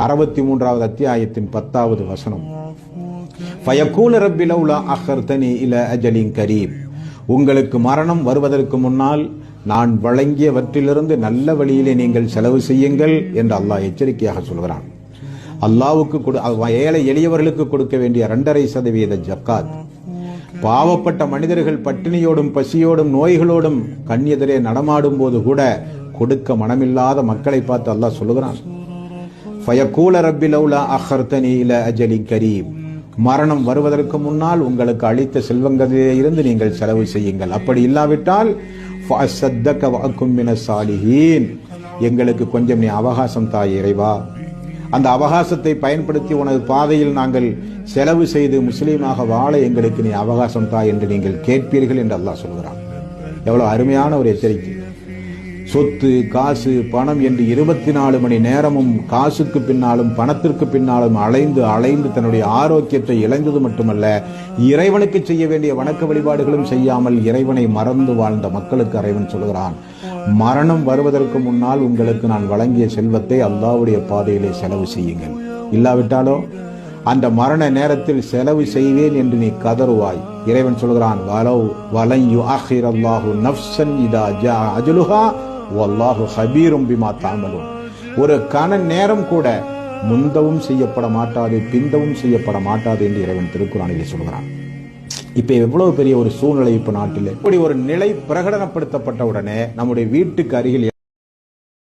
அறுபத்தி மூன்றாவது அத்தியாயத்தின் பத்தாவது வசனம். ஃபயக்கூல ரப்பிலவுலா அஹர்தனி இல அஜலின் கரீப் உங்களுக்கு மரணம் வருவதற்கு முன்னால் நான் வழங்கியவற்றிலிருந்து நல்ல வழியிலே நீங்கள் செலவு செய்யுங்கள் என்று அல்லாஹ் எச்சரிக்கையாக சொல்கிறான். அல்லாவுக்கு கொடு ஏழை எளியவர்களுக்கு கொடுக்க வேண்டிய இரண்டரை சதவீத ஜக்காத். பாவப்பட்ட மனிதர்கள் பட்டினியோடும் பசியோடும் நோய்களோடும் கண்ணெதிரே நடமாடும் போது கூட கொடுக்க மனமில்லாத மக்களை பார்த்து அல்லாஹ் சொல்லுகிறான். ஃபயக்கூல ரப்பி லௌலா அஹர்தனி இல அஜலி கரீம். மரணம் வருவதற்கு முன்னால் உங்களுக்கு அளித்த செல்வங்களிலே இருந்து நீங்கள் செலவு செய்யுங்கள். அப்படி இல்லாவிட்டால் ஃபஅஸ்ஸத்தக வஅக்கும் சாலிஹீன். எங்களுக்கு கொஞ்சம் நீ அவகாசம் தாய் இறைவா. அந்த அவகாசத்தை பயன்படுத்தி உனது பாதையில் நாங்கள் செலவு செய்து முஸ்லீமாக வாழ எங்களுக்கு நீ அவகாசம் தா என்று நீங்கள் கேட்பீர்கள் என்று அல்லாஹ் சொல்கிறான். எவ்வளவு அருமையான ஒரு எச்சரிக்கை. சொத்து காசு பணம் என்று இருபத்தி நாலு மணி நேரமும் காசுக்கு பின்னாலும் பணத்திற்கு பின்னாலும் அலைந்து அலைந்து தன்னுடைய ஆரோக்கியத்தை இழந்தது மட்டுமல்ல இறைவனுக்கு செய்ய வேண்டிய வணக்க வழிபாடுகளும் செய்யாமல் இறைவனை மறந்து வாழ்ந்த மக்களுக்கு இறைவன் சொல்கிறான். மரணம் வருவதற்கு முன்னால் உங்களுக்கு நான் வழங்கிய செல்வத்தை அல்லாவுடைய பாதையிலே செலவு செய்யுங்கள். இல்லாவிட்டாலோ அந்த மரண நேரத்தில் செலவு செய்வேன் என்று நீ கதறுவாய். இறைவன் சொல்கிறான் வலவ் வலையு யுஆஹிர் அல்லாஹு நஃப்சன் இதா ஜா அஜுலுஹா வல்லாஹு ஹபீரும் பிமா தாமலும் ஒரு கன நேரம் கூட முந்தவும் செய்யப்பட மாட்டாது பிந்தவும் செய்யப்பட மாட்டாது என்று இறைவன் திருக்குறானிலே சொல்கிறான். இப்ப எவ்வளவு பெரிய ஒரு சூழ்நிலை இப்போ நாட்டில். இப்படி ஒரு நிலை பிரகடனப்படுத்தப்பட்ட உடனே நம்முடைய வீட்டுக்கு அருகில்